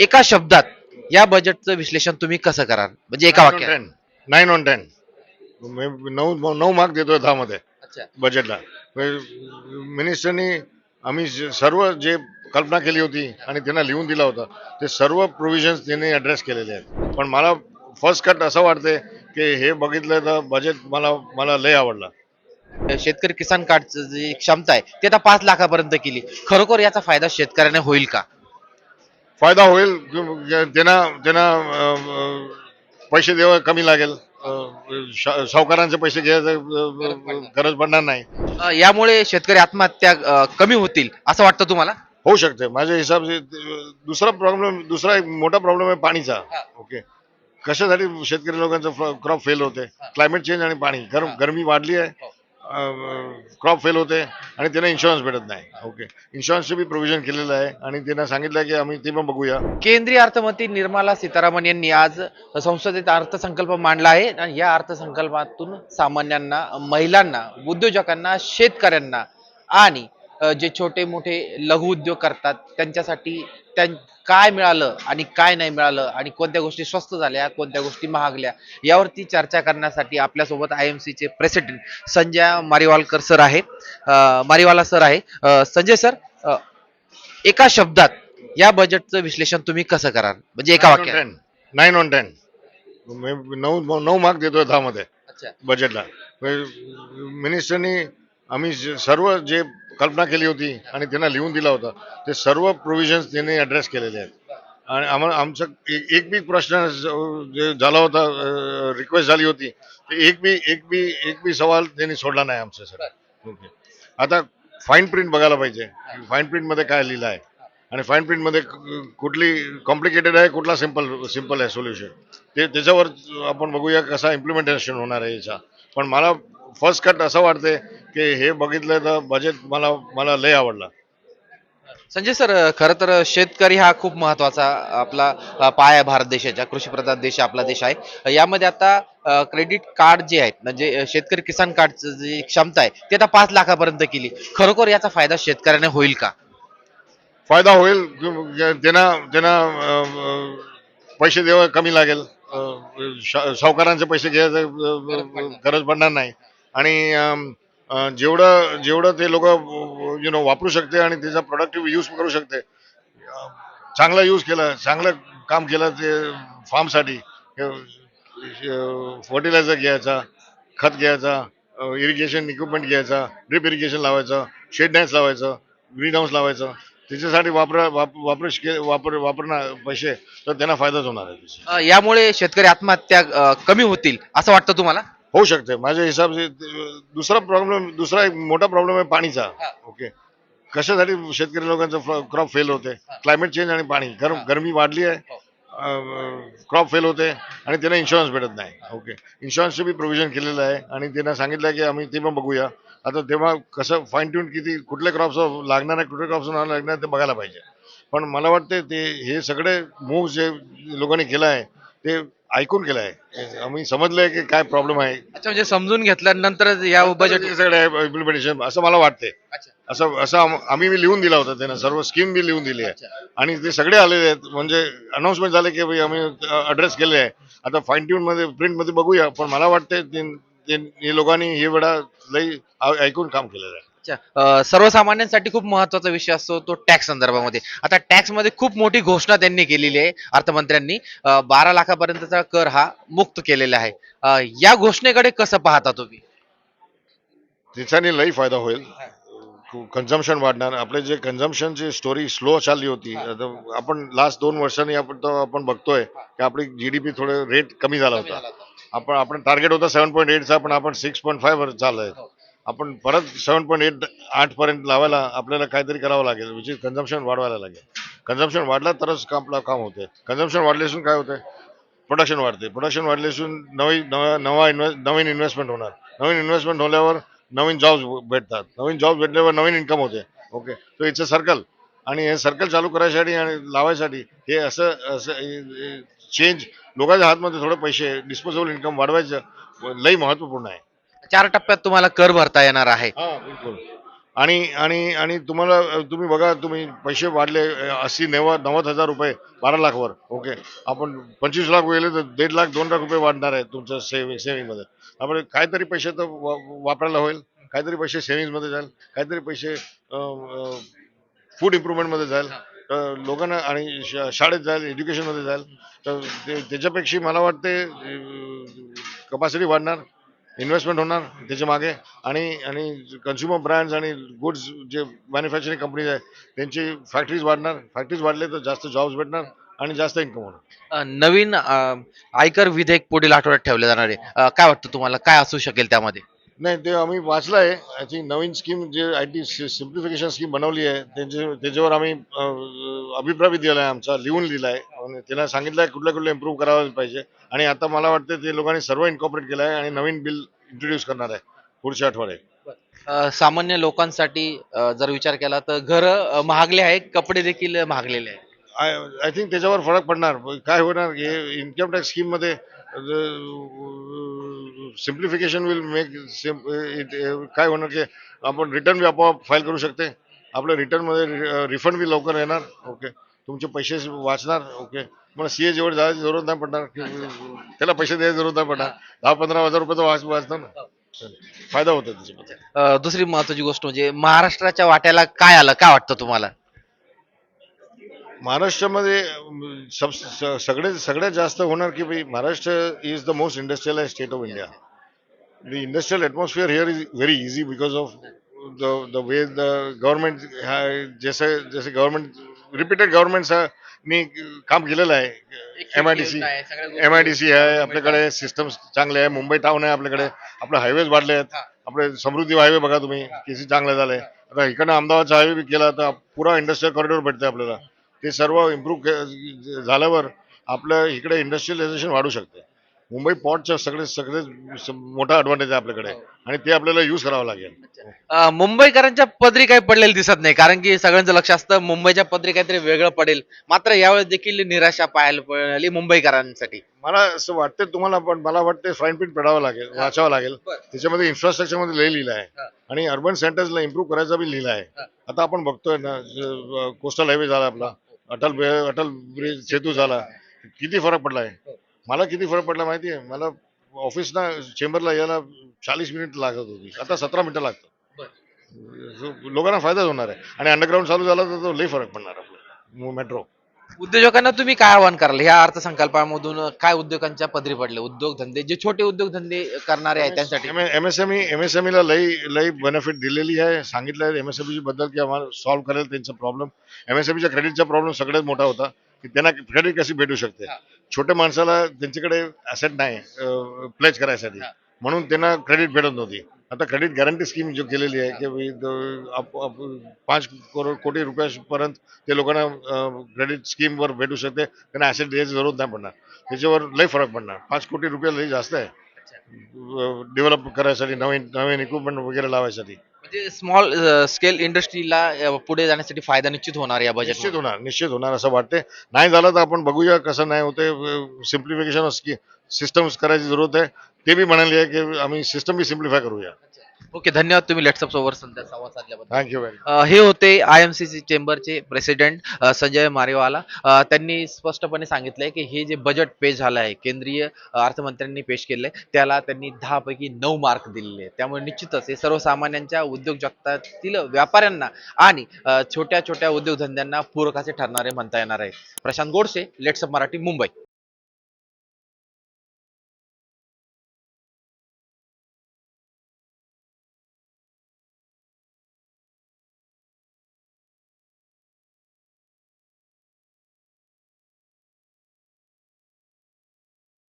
एका शब्दात या बजेटचं विश्लेषण तुम्ही कसं कराल? म्हणजे एका वाक्यात. नाईन ऑन टेन नऊ नऊ मार्क देतोय दहा मध्ये अच्छा बजेटला मिनिस्टरनी आम्ही जे- सर्व जे कल्पना केली होती आणि त्यांना लिहून दिला होता ते सर्व प्रोव्हिजन्स त्यांनी ॲड्रेस केलेले आहेत. पण मला फर्स्ट कट असं वाटतंय की हे बघितलं तर बजेट मला मला लय आवडला. शेतकरी किसान कार्डचं जी क्षमता आहे ती आता पाच लाखापर्यंत केली. खरोखर याचा फायदा शेतकऱ्यांना होईल का? फायदा होईल. त्यांना त्यांना पैसे द्यावं कमी लागेल. सावकारांचे पैसे घ्यायचं गरज पडणार नाही. यामुळे शेतकरी आत्महत्या कमी होतील असं वाटतं तुम्हाला? होऊ शकते. माझ्या हिसाब दुसरा प्रॉब्लेम दुसरा एक मोठा प्रॉब्लेम आहे पाणीचा. ओके. कशासाठी शेतकरी लोकांचा क्रॉप फेल होते? क्लायमेट चेंज आणि पाणी. गरम गरमी वाढली आहे. क्रॉप फेल होते आणि त्यांना इन्शुरन्स भेटत नाही. ओके इन्शुरन्सचे बी प्रोव्हिजन केलेलं आहे आणि त्यांना सांगितलं की आम्ही ते पण बघूया. केंद्रीय अर्थमंत्री निर्मला सीतारामन यांनी आज संसदेत अर्थसंकल्प मांडला आहे आणि या अर्थसंकल्पातून सामान्यांना महिलांना उद्योजकांना शेतकऱ्यांना आणि जे छोटे मोठे लघु उद्योग करतात त्यांच्यासाठी त्यां काय मिळालं आणि काय नाही मिळालं आणि कोणत्या गोष्टी स्वस्त झाल्या कोणत्या गोष्टी महागल्या यावरती चर्चा करण्यासाठी आपल्यासोबत आय एम सीचे प्रेसिडेंट संजय मारिवालकर सर आहे. मारिवाला सर आहे. संजय सर एका शब्दात या बजेटचं विश्लेषण तुम्ही कसं कराल? म्हणजे एका वाक्यात. नाईन ऑन टेन नऊ नऊ मार्क देतोय दहा मध्ये अच्छा बजेटला मिनिस्टरनी आम्ही सर्व जे कल्पना केली होती आणि त्यांना लिहून दिला होता. ते सर्व प्रोव्हिजन्स त्यांनी ॲड्रेस केलेले आहेत. आणि आम्हाला आमचा एक बी प्रश्न जे झाला होता रिक्वेस्ट झाली होती ते एक बी एक बी एक बी सवाल त्यांनी सोडला नाही आमच्या सर. ओके. आता फाईन प्रिंट बघायला पाहिजे. फाईन प्रिंटमध्ये काय लिहिलं आहे? आणि फाईन प्रिंटमध्ये कुठली कॉम्प्लिकेटेड आहे कुठला सिंपल सिंपल आहे सोल्युशन ते त्याच्यावर आपण बघूया कसा इम्प्लिमेंटेशन होणार आहे याचा. पण मला फर्स्ट कट असं वाटतंय की हे बघितलं तर बजेट मला मला लय आवडला. संजय सर खरं तर शेतकरी हा खूप महत्त्वाचा आपला पाय आहे भारत देशाच्या कृषीप्रधान देश आपला देश आहे. यामध्ये आता क्रेडिट कार्ड जे आहेत म्हणजे शेतकरी किसान कार्डचं जी क्षमता आहे ती आता पाच लाखापर्यंत केली. खरोखर याचा फायदा शेतकऱ्यांना होईल का? फायदा होईल. त्यांना त्यांना पैसे द्यावं कमी लागेल सावकारांचे पैसे घ्यायचं गरज पडणार नाही. आणि जेवढं जेवढं ते लोक यु नो वापरू शकते आणि त्याचा प्रोडक्टिव्ह यूज करू शकते. चांगला यूज केला चांगलं काम केलं ते फार्मसाठी फर्टिलायझर घ्यायचा खत घ्यायचा इरिगेशन इक्विपमेंट घ्यायचा ड्रिप इरिगेशन लावायचं शेड डॅन्स लावायचं ग्रीन हाऊस लावायचं. त्याच्यासाठी वापरा वाप वापर वापर वापरणार पैसे तर त्यांना फायदाच होणार आहे. यामुळे शेतकरी आत्महत्या कमी होतील असं वाटतं तुम्हाला? होऊ शकते. माझ्या हिसाब से दुसरा प्रॉब्लेम दुसरा एक मोठा प्रॉब्लेम आहे पाणीचा. ओके कशासाठी शेतकरी लोकांचा क्रॉप फेल होते? क्लायमेट चेंज आणि पाणी. गरम गरमी वाढली आहे. क्रॉप फेल होते आणि त्यांना इन्शुरन्स भेटत नाही. ओके इन्शुरन्सचे बी प्रोव्हिजन केलेलं आहे आणि त्यांना सांगितलं की आम्ही ते पण बघूया. आता तेव्हा कसं फाईन ट्यून किती कुठल्या क्रॉप्स लागणार आहे कुठल्या क्रॉप्स नाही लागणार ते बघायला पाहिजे. पण मला वाटते ते हे सगळे मूव्ह जे लोकांनी केलं आहे ते ऐकून केलं आहे आम्ही समजलंय की काय प्रॉब्लेम आहे. अच्छा म्हणजे समजून घेतल्यानंतर या बजेट सगळं इम्प्लिमेंटेशन असं मला वाटते असं असं आम- आम्ही बी लिहून दिला होता त्यांना सर्व स्कीम बी लिहून दिली आहे. आणि ते सगळे आलेले आहेत म्हणजे अनाऊन्समेंट झाले की भाई आम्ही अड्रेस केले आहे. आता फाईन ट्यून मध्ये प्रिंटमध्ये बघूया पण मला वाटते ते- ते- हे लोकांनी हे वेळा लई ऐकून काम केलेलं आहे. सर्वसामान्यांसाठी खूप महत्त्वाचा विषय असतो तो टॅक्स संदर्भामध्ये. आता टॅक्समध्ये खूप मोठी घोषणा त्यांनी केलेली आहे अर्थमंत्र्यांनी. बारा लाखापर्यंतचा कर हा मुक्त केलेला आहे. या घोषणेकडे कसं पाहता तुम्ही? त्याच्याने लई फायदा होईल. कन्झम्पशन वाढणार. आपले जे कन्झम्पशनची स्टोरी स्लो चालली होती आपण लास्ट दोन वर्षांनी आपण आपण बघतोय की आपली जीडीपी थोडं रेट कमी झाला होता. आपण आपण टार्गेट होता सेव्हन पॉईंट एटचा पण आपण सिक्स पॉईंट फाईव्ह वर चाललंय. आपण परत सेव्हन पॉईंट एट आठ पर्यंत लावायला आपल्याला काहीतरी करावं लागेल विच इज कन्झम्पन वाढवायला लागेल. कन्झम्पन वाढला तरच आपलं काम होते. कन्झम्पशन वाढल्यासून काय होतंय प्रोडक्शन वाढते. प्रोडक्शन वाढल्यासून नवी नवा नवा इन्व्हे नवीन इन्व्हेस्टमेंट होणार. नवीन इन्व्हेस्टमेंट होल्यावर नवीन जॉब्स भेटतात. नवीन जॉब भेटल्यावर नवीन इन्कम होते. ओके तो इट्स अ सर्कल आणि हे सर्कल चालू करायसाठी आणि लावायसाठी हे असं असं चेंज लोकांच्या हातमध्ये थोडं पैसे डिस्पोजेबल इन्कम वाढवायचं लई महत्त्वपूर्ण आहे. चार टप्प्यात तुम्हाला कर भरता येणार आहे. हा बिलकुल. आणि आणि आणि तुम्हाला तुम्ही बघा तुम्ही पैसे वाढले अस्सी नव्वद नव्वद हजार रुपये बारा लाखवर. ओके. आपण पंचवीस लाख गेले तर दीड लाख दोन लाख रुपये वाढणार आहे तुमचं सेविंग सेविंगमध्ये. आपण काहीतरी पैसे तर वा- वापरायला होईल. काहीतरी पैसे सेव्हिंग्जमध्ये जाईल. काहीतरी पैसे फूड इम्प्रुव्हमेंटमध्ये जाईल. तर लोकांना आणि शा- शाळेत जाईल एज्युकेशनमध्ये जाईल. तर ते त्याच्यापेक्षा मला वाटते कपॅसिटी वाढणार. इन्व्हेस्टमेंट होणार त्याच्यामागे. आणि आणि कन्झ्युमर ब्रँड्स आणि गुड्स जे मॅन्युफॅक्चरिंग कंपनीज आहे त्यांची फॅक्टरीज वाढणार. फॅक्टरीज वाढले तर जास्त जॉब्स भेटणार आणि जास्त इन्कम होणार. अ, नवीन अ, आयकर विधेयक पुढील आठवड्यात ठेवले जाणार आहे. अ, काय वाटतं तुम्हाला? काय असू शकेल त्यामध्ये? नाही ते आम्ही वाचलं आहे आय थिंक नवीन स्कीम जे आय टी सिम्प्लिफिकेशन स्कीम बनवली आहे त्यांचे त्याच्यावर आम्ही अभिप्राय बी दिला आहे आमचा लिहून लिहिला आहे आणि त्याला सांगितलं आहे कुठल्या कुठल्या इम्प्रूव्ह करायला पाहिजे. आणि आता मला वाटतं ते लोकांनी सर्व इन्कॉपरेट केलं आहे आणि नवीन बिल इंट्रोड्यूस करणार आहे पुढच्या आठवड्यात. सामान्य लोकांसाठी जर विचार केला तर घर महागले आहे कपडे देखील महागलेले आहे आय आय थिंक त्याच्यावर फरक पडणार. काय होणार हे इन्कम टॅक्स स्कीममध्ये सिम्प्लिफिकेशन विल मेक काय होणार की आपण रिटर्न बी आपोआप फाईल करू शकते. आपल्या रिटर्नमध्ये रिफंड बी लवकर येणार. ओके तुमचे पैसे वाचणार. ओके मला सी ए जायची जरूरत नाही पडणार. त्याला पैसे द्यायची जरूरत नाही पडणार. दहा पंधरा हजार रुपये तर वाच वाचणार ना. फायदा होतो त्याच्यामध्ये. दुसरी महत्वाची गोष्ट म्हणजे महाराष्ट्राच्या वाट्याला काय आलं? काय वाटतं तुम्हाला? महाराष्ट्रामध्ये सब सगळे सगळ्यात जास्त होणार की भाई Maharashtra is the most industrialise state of India the industrial atmosphere here is very easy because of the the way the government जैसे जैसे गव्हर्नमेंट रिपीटेड गव्हर्नमेंट्स नी काम केलेलं आहे. M I D C M I D C आहे आपल्याकडे systems चांगले आहे मुंबई टाउन आहे आपल्याकडे आपले हायवेज वाढले आहेत. आपले समृद्धी हायवे बघा तुम्ही किती चांगले झाले. आता इकडनं अहमदाबादचा हायवे केला तर पुरा इंडस्ट्रियल कॉरिडॉर भेटते आपल्याला. ते सर्व इम्प्रूव्ह झाल्यावर आपलं इकडे इंडस्ट्रियलायझेशन वाढू शकते. मुंबई पॉर्टचा सगळे सगळे मोठा ॲडव्हान्टेज आहे आपल्याकडे. आणि ते आपल्याला यूज करावं लागेल. मुंबईकरांच्या पदरी काही पडलेलं दिसत नाही. कारण की सगळ्यांचं लक्ष असतं मुंबईच्या पदरी काहीतरी वेगळं पडेल. मात्र यावेळेस देखील निराशा पाहायला मिळाली मुंबईकरांसाठी. मला असं वाटतं तुम्हाला पण मला वाटतं फ्राईन प्रिंट पेडावं लागेल वाचावं लागेल. त्याच्यामध्ये इन्फ्रास्ट्रक्चरमध्ये लय लिहिलं आहे. आणि अर्बन सेंटर्सला इम्प्रूव्ह करायचा बी लिहिलं आहे. आता आपण बघतोय ना कोस्टल हायवे झाला आपला. अटल अटल ब्रिज सेतू झाला. किती फरक पडला आहे हो. मला किती फरक पडला माहिती आहे मला ऑफिसना चेंबरला यायला चाळीस मिनिट लागत होती. आता सतरा मिनिटं लागतात. So, लोकांना फायदाच होणार आहे. आणि अंडरग्राऊंड चालू झाला तर तो लई फरक पडणार आपल्याला. मेट्रो. उद्योजकांना तुम्ही काय आवाहन कराल? ह्या अर्थसंकल्पामधून काय उद्योगांच्या पदरी पडले? उद्योगधंदे जे छोटे उद्योगधंदे करणारे आहेत त्यांसाठी. एमएसएमई एमएसएमई ला लई लई बेनिफिट दिलेली आहे. सांगितलं आहे एमएसएमई बद्दल की आम्हाला सॉल्व्ह करेल त्यांचा प्रॉब्लेम एमएसएमईच्या क्रेडिटचा प्रॉब्लेम सगळ्यात मोठा होता की त्यांना क्रेडिट कशी भेटू शकते. छोट्या माणसाला त्यांच्याकडे ऍसेट नाही प्लेज करायसाठी. म्हणून त्यांना क्रेडिट भेटत नव्हती. आता क्रेडिट गॅरंटी स्कीम जो केलेली आहे की पाच करोड कोटी रुपयापर्यंत ते लोकांना क्रेडिट स्कीमवर भेटू शकते. त्यांना ऍसेट द्यायची जरूरत नाही पडणार. त्याच्यावर लई फरक पडणार. पाच कोटी रुपये लई जास्त आहे. डेव्हलप करायसाठी नवीन नवीन इक्विपमेंट वगैरे लावायसाठी. म्हणजे स्मॉल स्केल इंडस्ट्रीला पुढे जाण्यासाठी फायदा निश्चित होणार या निश्चित बजेट होणार निश्चित होणार असं वाटते. नाही झालं तर आपण बघूया कसं नाही होते सिम्प्लिफिकेशन सिस्टम्स करायची जरूरत आहे. ते बी म्हणाले आहे की आम्ही सिस्टम बी सिम्प्लिफाय करूया. ओके धन्यवाद तुम्ही लेट्सअप सोबत संध्या संवाद साधल्याबद्दल. थँक्यू व्हेरी अ, हे होते आय एम सी सी चेंबरचे प्रेसिडेंट अ, संजय मारेवाला. अ, त्यांनी स्पष्टपणे सांगितलंय की हे जे बजेट पेश झालं आहे केंद्रीय अ, अर्थमंत्र्यांनी पेश केलंय त्याला त्यांनी दहा पैकी नऊ मार्क दिलेले आहेत. त्यामुळे निश्चितच हे सर्वसामान्यांच्या उद्योग जगतातील व्यापाऱ्यांना आणि अ, छोट्या छोट्या उद्योगधंद्यांना पूरक असे ठरणारे म्हणता येणार आहे. प्रशांत गोडसे लेट्सअप मराठी मुंबई.